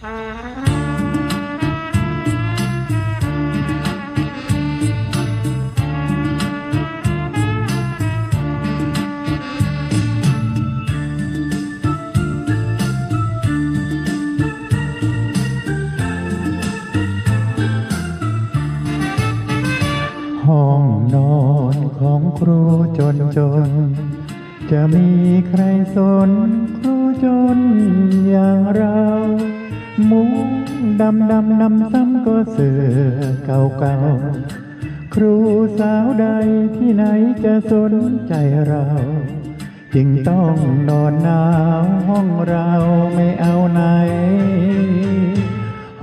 ห้องนอนของครูจนจน จะมีใครสนครูจนอย่างำดำนำซ้ำก็เสือเก่าเก่าครูสาวใดที่ไหนจะสนใจเรา จึงต้องนอนหนาวห้องเราไม่เอาไหน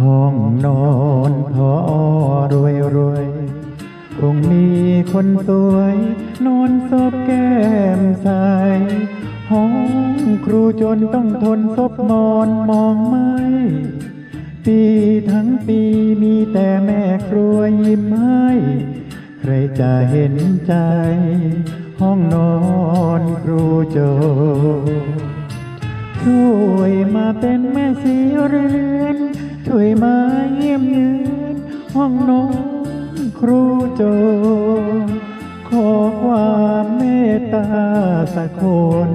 ห้องนอนพอรวยรวยคงมีคนสวย นอนซบแก้มใสห้องครูจนต้องทนซบนอนมองไม่ ปีทั้งปีมีแต่แม่ครัวยิ้มให้ใครจะเห็นใจ ห้องนอนครูโจ ช่วยมาเป็นแม่สีเรือนช่วยมาเยี่ยมเยือนห้องนอนครูโจ ขอความเมตตาสักคน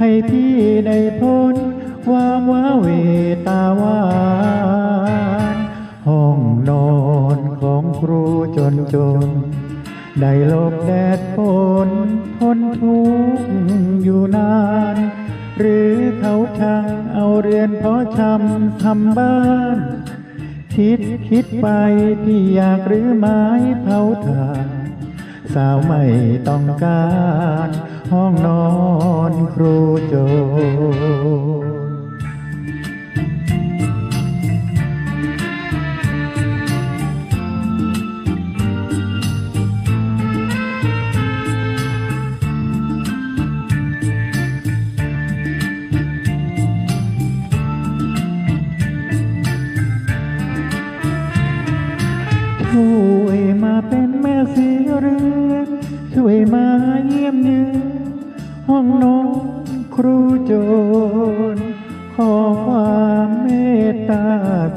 ให้พี่ได้พ้นความว้าเวตาวา นจน ได้หลบแดดฝนทนทุกข์อยู่นาน หรือเขาช่างเอาเรือนเพาะชำทำบ้านคิดคิดไปพี่อยากหรือไม้เผาถ่านสาวไม่ต้องการ ห้องนอนครูโจ ช่วยมาเป็นแม่สีเรือนช่วยมาเยี่ยมเยือนห้องนอนครูโจรขอความเมตตา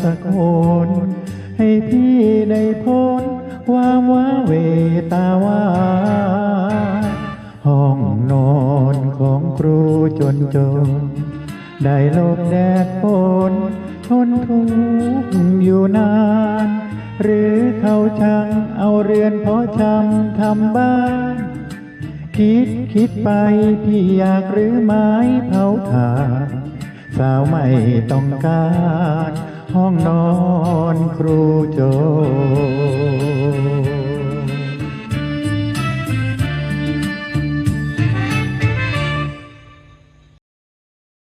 สักนให้พี่ได้พ้นความว้าเวตาวาห้องนอนของครูจนจน ได้ลบแดดฝนทนทุกข์อยู่นาน หรือเขาช่างเอาเรือนเพาะชำทำบ้าน คิดคิดไปพี่อยากหรือไม้เผาถ่านสาวไม่ต้องการ ห้องนอนครูโจ